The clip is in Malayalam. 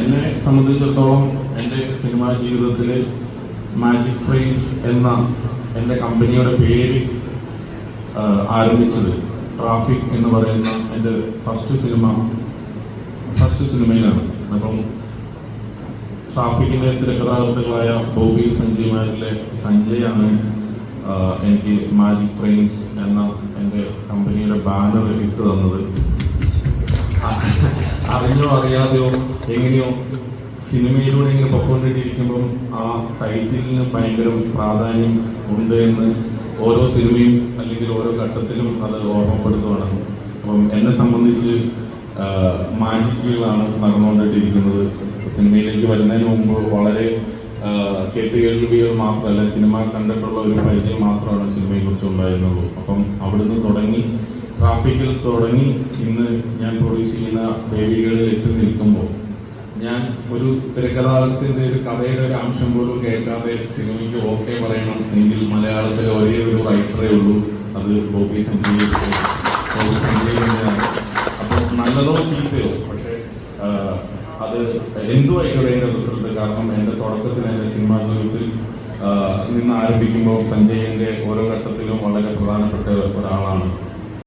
എന്നെ സംബന്ധിച്ചിടത്തോളം എന്റെ സിനിമാ ജീവിതത്തിൽ മാജിക് ഫ്രെയിംസ് എന്ന എന്റെ കമ്പനിയുടെ പേര് ആരംഭിച്ചത് ട്രാഫിക് എന്ന് പറയുന്ന എന്റെ ഫസ്റ്റ് സിനിമ ഫസ്റ്റ് സിനിമയിലാണ് അപ്പം ട്രാഫിക്കിന്റെ തിരക്കഥാകൃത്തുകളായ ബോബി സഞ്ജയ്മാരിലെ സഞ്ജയാണ് എനിക്ക് മാജിക് ഫ്രെയിംസ് എന്ന എന്റെ കമ്പനിയുടെ ബാനർ ഇട്ട് തന്നത്. അറിഞ്ഞോ അറിയാതെയോ എങ്ങനെയോ സിനിമയിലൂടെ ഇങ്ങനെ പൊക്കോണ്ടിരിക്കുമ്പം ആ ടൈറ്റിലിന് ഭയങ്കര പ്രാധാന്യം ഉണ്ട് എന്ന് ഓരോ സിനിമയും അല്ലെങ്കിൽ ഓരോ ഘട്ടത്തിലും അത് ഓർമ്മപ്പെടുത്തുവാണ്. അപ്പം എന്നെ സംബന്ധിച്ച് മാജിക്കുകളാണ് നടന്നുകൊണ്ടിട്ടിരിക്കുന്നത്. സിനിമയിലേക്ക് വരുന്നതിന് മുമ്പ് വളരെ കേട്ട് കേട്ടുകേൾവികൾ മാത്രമല്ല സിനിമ കണ്ടിട്ടുള്ള ഒരു പരിചയം മാത്രമാണ് സിനിമയെ കുറിച്ച് ഉണ്ടായിരുന്നുള്ളൂ. അപ്പം അവിടുന്ന് തുടങ്ങി ട്രാഫിക്കിൽ തുടങ്ങി ഇന്ന് ഞാൻ പ്രൊഡ്യൂസ് ചെയ്യുന്ന ബേബികളിൽ എത്തി നിൽക്കുമ്പോൾ ഞാൻ ഒരു തിരക്കഥാകൃത്തിന്റെ ഒരു കഥയുടെ ഒരു അംശം പോലും കേൾക്കാതെ സിനിമയ്ക്ക് ഓക്കെ പറയണം എങ്കിൽ മലയാളത്തിലെ ഒരേ ഒരു റൈറ്ററേ ഉള്ളൂ. അത് ബോബി സഞ്ജയ് അപ്പോൾ നല്ലതോ ചീത്തയോ? പക്ഷേ അത് എന്തു ആയിക്കോട്ടെ എന്റെ റിസൾട്ട് കാരണം എന്റെ തുടക്കത്തിൽ എന്റെ സിനിമാ ജീവിതത്തിൽ നിന്ന് ആരംഭിക്കുമ്പോൾ സഞ്ജയ് എന്റെ ഓരോ ഘട്ടത്തിലും വളരെ പ്രധാനപ്പെട്ട ഒരാളാണ്.